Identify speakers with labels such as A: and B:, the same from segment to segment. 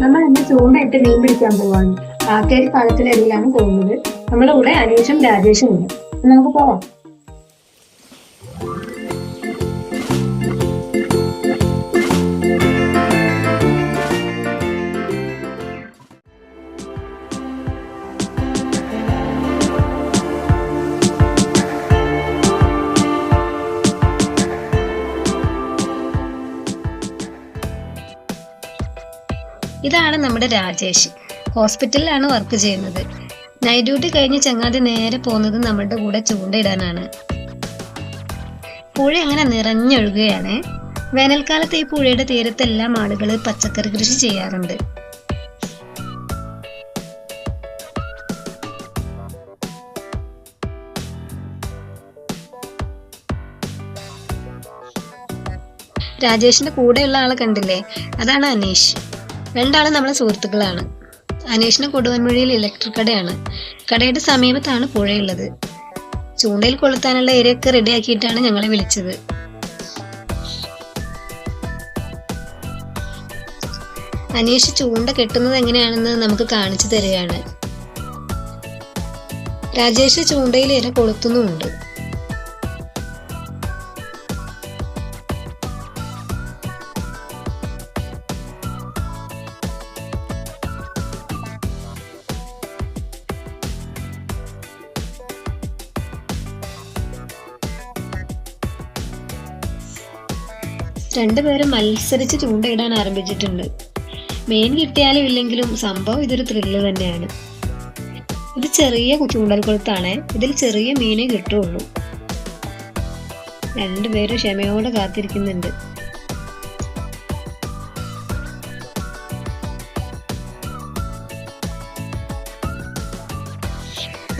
A: നമ്മൾ ഇന്ന് ചൂണ്ടയിട്ട് മീൻ പിടിക്കാൻ പോവാണ്. കാക്കേരി പാലത്തിനടിയിലാണ് പോകുന്നത്. നമ്മുടെ കൂടെ അനീഷും രാജേഷും ഉണ്ട്. നമുക്ക് പോവാം.
B: ഇതാണ് നമ്മുടെ രാജേഷ്. ഹോസ്പിറ്റലിലാണ് വർക്ക് ചെയ്യുന്നത്. നൈറ്റ് ഡ്യൂട്ടി കഴിഞ്ഞ് ചങ്ങാതി നേരെ പോകുന്നത് നമ്മളുടെ കൂടെ ചൂണ്ടയിടാനാണ്. പുഴ അങ്ങനെ നിറഞ്ഞൊഴുകുകയാണ്. വേനൽക്കാലത്ത് ഈ പുഴയുടെ തീരത്തെല്ലാം ആളുകൾ പച്ചക്കറി കൃഷി ചെയ്യാറുണ്ട്. രാജേഷിന്റെ കൂടെയുള്ള ആളെ കണ്ടില്ലേ? അതാണ് അനീഷ്. രണ്ടാളും നമ്മളെ സുഹൃത്തുക്കളാണ്. അനീഷിന് കൊടുവൻമൊഴിയിൽ ഇലക്ട്രിക് കടയാണ്. കടയുടെ സമീപത്താണ് പുഴയുള്ളത്. ചൂണ്ടയിൽ കൊളുത്താനുള്ള ഏരിയൊക്കെ റെഡിയാക്കിയിട്ടാണ് ഞങ്ങളെ വിളിച്ചത്. അനീഷ് ചൂണ്ട കെട്ടുന്നത് എങ്ങനെയാണെന്ന് നമുക്ക് കാണിച്ചു തരികയാണ്. രാജേഷ് ചൂണ്ടയിൽ ഇര കൊളുത്തുന്നുമുണ്ട്. രണ്ടുപേരും മത്സരിച്ച് ചൂണ്ടയിടാൻ ആരംഭിച്ചിട്ടുണ്ട്. മെയിൻ കിട്ടിയാലും ഇല്ലെങ്കിലും സംഭവം ഇതൊരു ത്രില്ല് തന്നെയാണ്. ഇത് ചെറിയ ചൂണ്ടൽ കൊളുത്താണ്. ഇതിൽ ചെറിയ മീനേ കിട്ടുള്ളൂ. രണ്ടുപേരും ക്ഷമയോടെ കാത്തിരിക്കുന്നുണ്ട്.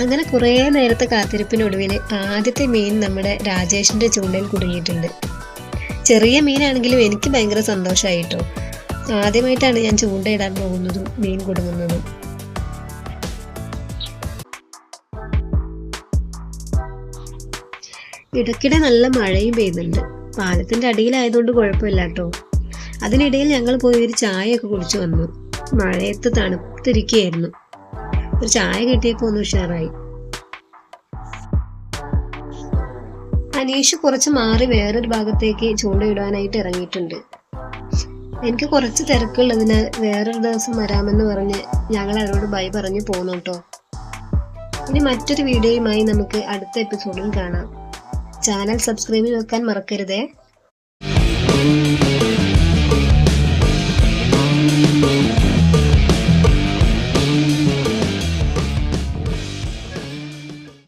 B: അങ്ങനെ കുറേ നേരത്തെ കാത്തിരിപ്പിനൊടുവിൽ ആദ്യത്തെ മീൻ നമ്മുടെ രാജേഷിന്റെ ചൂണ്ടയിൽ കുടുങ്ങിയിട്ടുണ്ട്. ചെറിയ മീനാണെങ്കിലും എനിക്ക് ഭയങ്കര സന്തോഷമായിട്ടോ ആദ്യമായിട്ടാണ് ഞാൻ ചൂണ്ടയിടാൻ പോകുന്നതും മീൻ കൊടുങ്ങുന്നതും ഇടയ്ക്കിടെ നല്ല മഴയും പെയ്യുന്നുണ്ട്. പാലത്തിന്റെ അടിയിലായതുകൊണ്ട് കുഴപ്പമില്ല കേട്ടോ അതിനിടയിൽ ഞങ്ങൾ പോയി ഒരു ചായയൊക്കെ കുടിച്ചു വന്നു. മഴയത്ത് തണുത്തിരിക്കുകയായിരുന്നു. ഒരു ചായ കിട്ടിയപ്പോൾ ഒന്ന് ഉഷാറായി. അനീഷ് കുറച്ച് മാറി വേറൊരു ഭാഗത്തേക്ക് ചൂണ്ടയിടാനായിട്ട് ഇറങ്ങിയിട്ടുണ്ട്. എനിക്ക് കുറച്ച് തിരക്കുള്ളതിനാൽ വേറൊരു ദിവസം വരാമെന്ന് പറഞ്ഞ് ഞങ്ങൾ അവരോട് ബൈ പറഞ്ഞ് പോന്നു കേട്ടോ ഇനി മറ്റൊരു വീഡിയോയുമായി നമുക്ക് അടുത്ത എപ്പിസോഡിൽ കാണാം. ചാനൽ സബ്സ്ക്രൈബ് വെക്കാൻ മറക്കരുതേ.
C: Thank you.